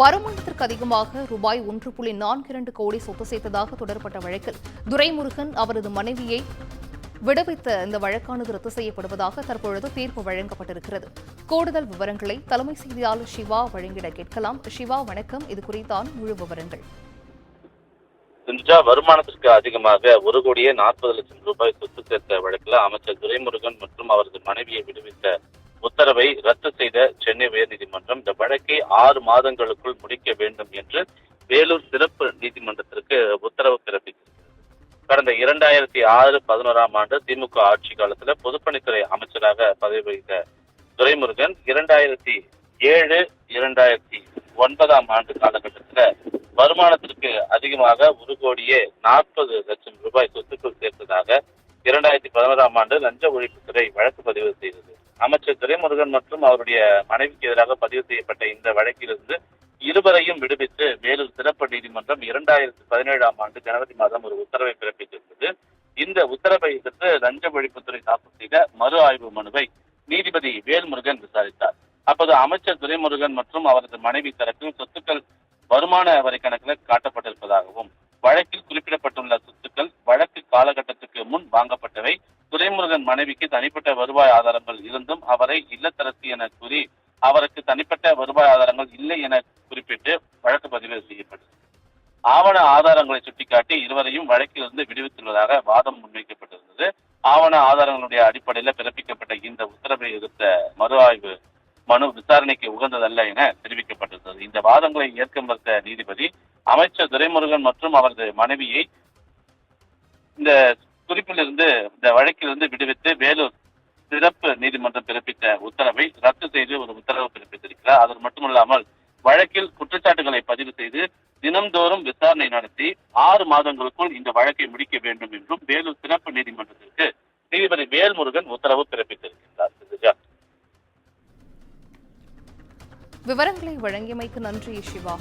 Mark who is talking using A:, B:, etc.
A: வருமானத்திற்கு அதிகமாக ரூபாய் ஒன்று புள்ளி நான்கு இரண்டு கோடி சொத்து சேர்த்ததாக தொடரப்பட்ட வழக்கில் துரைமுருகன் அவரது மனைவியை விடுவித்த இந்த வழக்கானது ரத்து செய்யப்படுவதாக தற்பொழுது தீர்ப்பு வழங்கப்பட்டிருக்கிறது. கூடுதல் விவரங்களை தலைமை செய்தியாளர் சிவா வழங்கிட கேட்கலாம். சிவா வணக்கம். இது குறித்தான் முழு விவரங்கள்.
B: வருமானத்திற்கு அதிகமாக ஒரு கோடியே நாற்பது லட்சம் ரூபாய் சொத்து சேர்த்த வழக்கில் அமைச்சர் துரைமுருகன் மற்றும் அவரது மனைவியை விடுவித்த உத்தரவை ரத்து செய்த சென்னை உயர்நீதிமன்றம் இந்த வழக்கை ஆறு மாதங்களுக்குள் முடிக்க வேண்டும் என்று வேலூர் சிறப்பு நீதிமன்றத்திற்கு உத்தரவு பிறப்பிக்கிறது. கடந்த இரண்டாயிரத்தி ஆறு பதினோராம் ஆண்டு திமுக ஆட்சி காலத்துல பொதுப்பணித்துறை அமைச்சராக பதவி வகித்த துரைமுருகன் இரண்டாயிரத்தி ஏழு இரண்டாயிரத்தி ஒன்பதாம் ஆண்டு காலகட்டத்துல வருமானத்திற்கு அதிகமாக ஒரு கோடியே நாற்பது லட்சம் ரூபாய் சொத்துக்கள் சேர்த்ததாக இரண்டாயிரத்தி பதினோராம் ஆண்டு லஞ்ச ஒழிப்புத்துறை வழக்கு பதிவு செய்தது. அமைச்சர் துரைமுருகன் மற்றும் அவருடைய மனைவிக்கு எதிராக பதிவு செய்யப்பட்ட இந்த வழக்கிலிருந்து இருவரையும் விடுவித்து வேலூர் சிறப்பு நீதிமன்றம் இரண்டாயிரத்தி பதினேழாம் ஆண்டு ஜனவரி மாதம் ஒரு உத்தரவை பிறப்பித்திருந்தது. இந்த உத்தரவை எதிர்த்து லஞ்ச ஒழிப்புத்துறை தாக்கல் செய்த மறு ஆய்வு மனுவை நீதிபதி வேல்முருகன் விசாரித்தார். அப்போது அமைச்சர் துரைமுருகன் மற்றும் அவரது மனைவி தரப்பில் சொத்துக்கள் வருமான வரி கணக்கில் காட்ட வழக்கில் குறிப்பிடப்பட்டுள்ள சொத்துக்கள் வழக்கு காலகட்டத்துக்கு முன் வாங்கப்பட்டவை துரைமுருகன் மனைவிக்கு தனிப்பட்ட வருவாய் ஆதாரங்கள் இருந்தும் அவரை இல்லத்தரசி என கூறி அவருக்கு தனிப்பட்ட வருவாய் ஆதாரங்கள் இல்லை என குறிப்பிட்டு வழக்கு பதிவு செய்யப்பட்டது. ஆவண ஆதாரங்களை சுட்டிக்காட்டி இருவரையும் வழக்கிலிருந்து விடுவித்துள்ளதாக வாதம் முன்வைக்கப்பட்டிருந்தது. ஆவண ஆதாரங்களுடைய அடிப்படையில் பிறப்பிக்கப்பட்ட இந்த உத்தரவை எதிர்த்த மறு ஆய்வு மனு விசாரணைக்கு உகந்ததல்ல என தெரிவிக்கப்பட்டிருந்தது. இந்த வாதங்களை ஏற்க மறுத்த நீதிபதி அமைச்சர் துரைமுருகன் மற்றும் அவரது மனைவியை இந்த குறிப்பிலிருந்து இந்த வழக்கிலிருந்து விடுவித்து வேலூர் சிறப்பு நீதிமன்றம் பிறப்பித்த உத்தரவை ரத்து செய்து ஒரு உத்தரவு பிறப்பித்திருக்கிறார். அது மட்டுமல்லாமல் வழக்கில் குற்றச்சாட்டுகளை பதிவு செய்து தினம்தோறும் விசாரணை நடத்தி ஆறு மாதங்களுக்குள் இந்த வழக்கை முடிக்க வேண்டும் என்றும் வேலூர் சிறப்பு நீதிமன்றத்திற்கு நீதிபதி வேல்முருகன் உத்தரவு பிறப்பித்திருக்கிறார்
A: விவரங்களை வழங்கியமைக்கு நன்றி சிவா.